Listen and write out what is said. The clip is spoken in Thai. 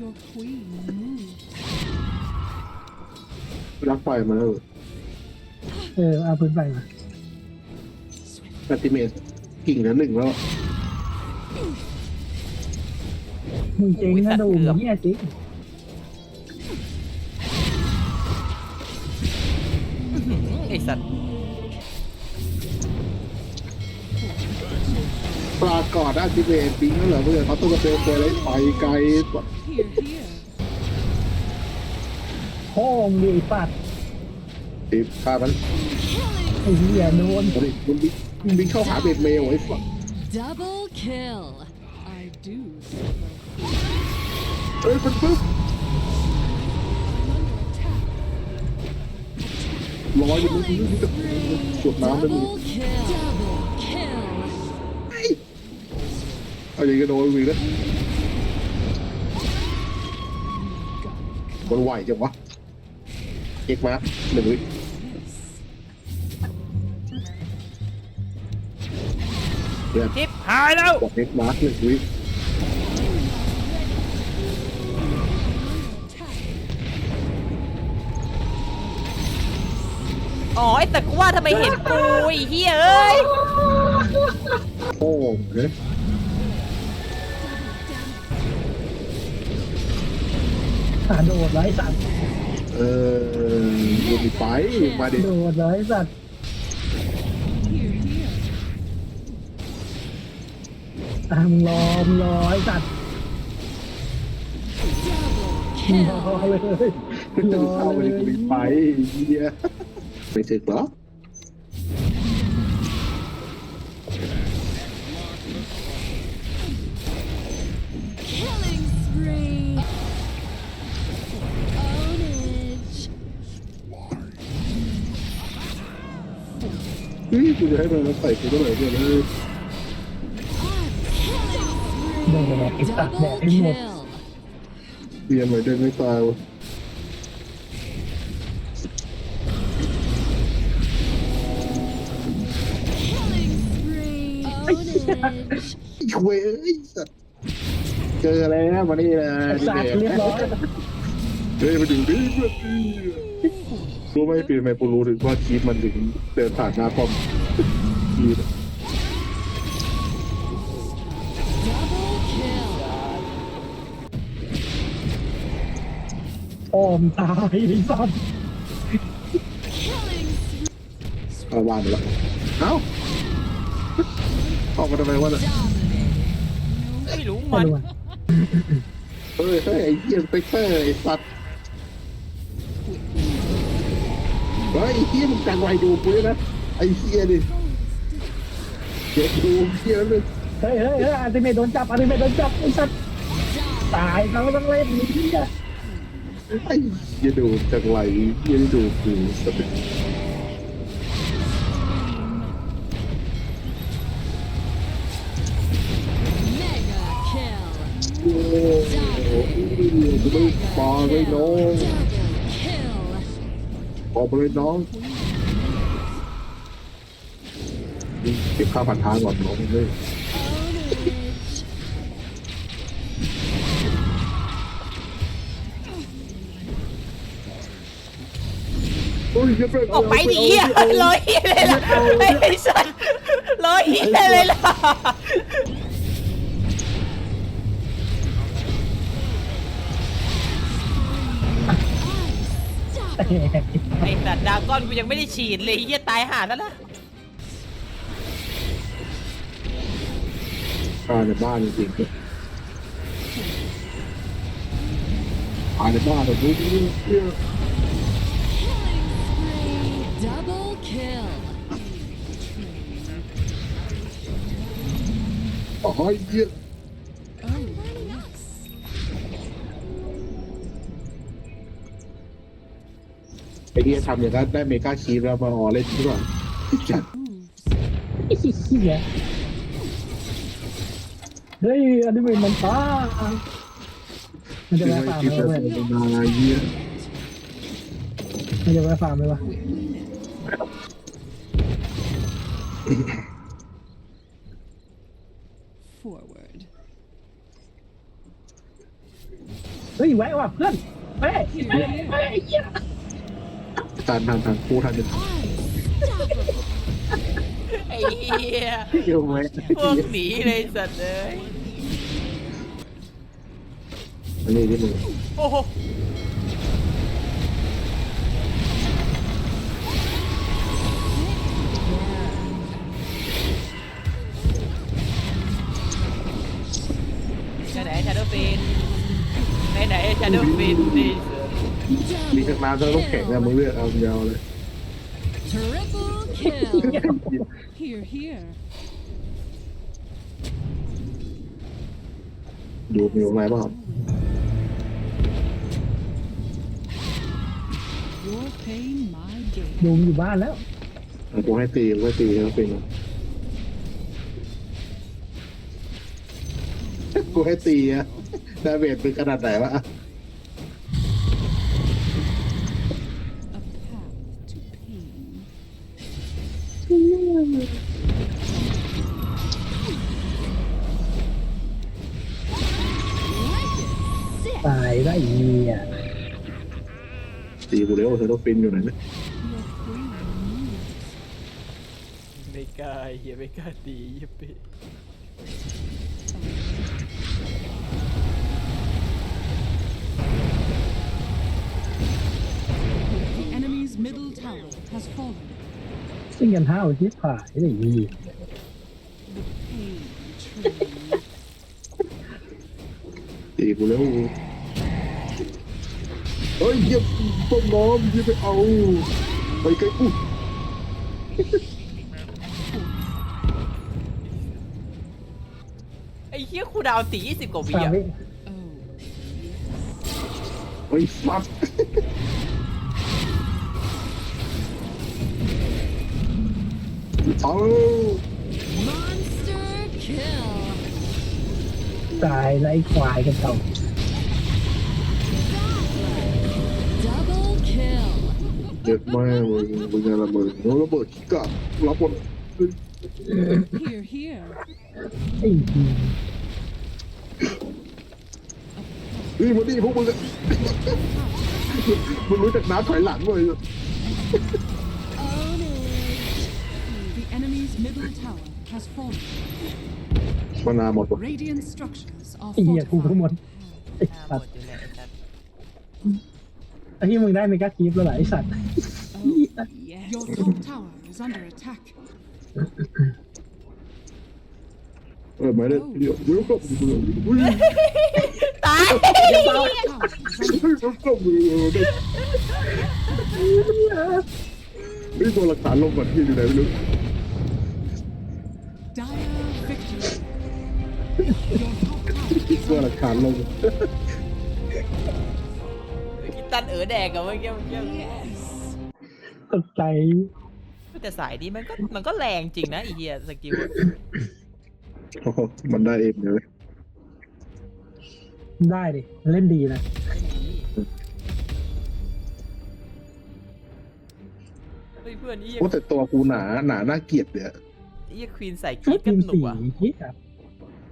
Your queen moves. รักไฟมาแล้วเออเอาพื้นไปมาอัติเมตกิ่งละหนึ่งแล้ว มึงเจ๊งนะดูมึงเหี้ยจริงไอสัตว์ ปลากอดอัติเมตปิ้งแล้วเหรอเพื่อนเขาต้องกระเตงตัวอะไรไปไกล Here, here. พ่อมึงดิไอ้สัตว์ติดฆ่ามันไอ้เหี้ยโดนมันดิมันบิมันบินเข้าหาเบ็ดเมลไอ้ฝัก Double kill. I do serve my queen. เอ้ยมันปึ๊บ Under attack. ลอยอยู่มันมันจะสวดน้ำเลยมึง เอาอย่างนี้ก็โดนวิ่งแล้วมันไหวจังวะเอกมาหนึ่งวิเดี๋ยวชิปหายแล้วบอกเอกมาหนึ่งวิอ๋อไอแต่กูว่าทำไมเห็นกูไอ้เฮียเอ้ย โอ้เฮ้ ยอะโดดไร้สัตว์เออดูดิไปมาดิ โดดไร้สัตว์ Here, here. อะมึงรอมึงรอไอ้สัตว์มึงรอเลยรจะอเข้าไปเลดิยกูดิไปเฮียไม่ถึกเหรอ ฮ้ยกูจะให้มันมาใส่กูเท่าไหร่เนี่ยนะ Killing โดดแบบไอ้สัตว์แดก Double ให้หมด kill. เรียนไว้เดินไม่ตายวะ Killing spree. Ownage. อีกเว้ยไอ้สัสเจอแล้วมานี่นะไอ้สัตว์เรียบร้อยเฮ้ยมาดูดิเพื่ รู้ไหมปีทำไมกูรู้ถึงว่าคีฟมันถึงเดินผ่านหน้าป้อมคีฟ Double kill. ออมตายไอ้สัตว์ Killing เอาวานไปแล้วเอ้าออกมาทำไมวะเนี่ยไม่รู้ไม่มันรู้อะเฮ้ยเฮ้ยไอ้เหี้ยสเปกเตอร์ไอ้สัตว์ เฮ้ยไอ้เหี้ยมึงจังไวดูกูด้วยนะไอ้เหี้ยดิเจ็บดูเหี้ยเลยเฮ้ยเฮ้ยเฮ้ยอันติเมตโดนจับอันติเมตโดนจับไอ้สัตว์ตายเขาต้องเล่นนี้อะไอ้เหี้ยดูจังไรเหี้ยดูกูสเปก Mega kill. โอ้โหกูไม่ปอเลยน้ ปอเลยน้องเก็บข้าวผัดทางก่อนน้องเลย Ownage. โอ้ยเหี้ยเพื่อนออกไปดิเฮียร้อยเฮียเลยล่ะไอ้สัตว์ร้อยเฮียเลยล่ะ แต่ ไอ้สัตว์ดราก้อนกูยังไม่ได้ฉีดเลยเฮียตายห่าแล้วนะอ่าในบ้านจริงๆอ่าในบ้านแบบนี้เหี้ย Double kill. อ๋อเหี้ย ไอ้เหี้ยทำอย่างนั้นได้เมกาคีฟแล้วมาออเล่นดีกว่าจัดไอ้เหี้ยเฮ้ยอันนี้มันตามันจะคือแวะไม่ฟาร์มคิดไหมว่าเว้ยจะมาเหี้ยมันจะแวะฟาร์มไหมวะ Forward. เฮ้ยไว้ว่ะเพื่อนเฮ้ยเฮ้ย เฮ้ยเหี้ยทานทานทานกูทานจะไอ้เหี้ยเกี่ไหมพวกหนีเลยสัตว์เลยอันนี้ที่มึงโอ้โหไหนชาโดฟินไหนไหนชาโดฟินดิ มีทั้งน้ำทั้งน้ำแข็งอะมึงเลือกเอายาวเลย Triple kill. Here, here. ดูมีอะไรบ้าง You're paying my bill. ยุงอยู่บ้านแล้ว กูให้ตีกูให้ตีแล้วเป็นกูให้ตีอะดาเมจเป็นขนาดไหนวะ ตายได้เหี้ยตีกูเร็วเธอต้องฟินอยู่ไหนเนี่ย Your queen moves. ไม่กล้าเฮียไม่กล้าตีเหี้ยไป The enemy's middle tower has fallen. ซึ่งกันห้าวชิบหายได้เหี้ย The pain train. ตีกูเร็วเฮ้ยเหยียบต้นน้อมเหยียบไปเอาไปไกลอู้ไอ้เฮียครูดาวตี20กว่าวิสามอะวิ Oh, เฮ้ยฟัด เอา Monster kill. ตายไล่ควายกันต่อ Double kill. เด็ดแม่มึงมึงอะไรมึงโน้ระเบิดขี้กะรับบน here, here. ไอ้เหี้ยเฮ้ยมาดิพวกมึงอะมึงรู้จักน้ำถอยหลังเลย enemy's middle tower has fallen. มานาหมดวะ Radiant structures are ไอ้เหี้ยกูทั้งหมด fortified. ไอ้หน้าหมสัตดว์อยู่เนี่ยไอ้สัตว์ไอ้ที่มึงได้เมกาคีฟแล้วเหรอไอ้สัตว์ Oh, yes. Your top tower is under attack. เออมาเลยเดี๋ยววิวก็อุ้ยตาย Tower is under วิวก็มือนี่ตัวหลักฐานลงก่อนที่อยู่ไหนไม่รู้ dire victory. Your top tower is ตัวหลักฐานลงกิตันเอ๋อแดกอะเมื่อกี้เมื่อกี้ตกใจแต่สายนี้มันก็มันก็แรงจริงนะไอีเฮียสกิลอะโอ้โหมันได้เองเลยได้ดิ เล่นดีนะ เฮ้ยเพื่อนไอเฮียว่าแต่ตัวกูหนาหนาน่าเกลียดเนี่ย ไอ้เฮียควีนใส่กีชุดดกัทีนมหนุสีกอะที่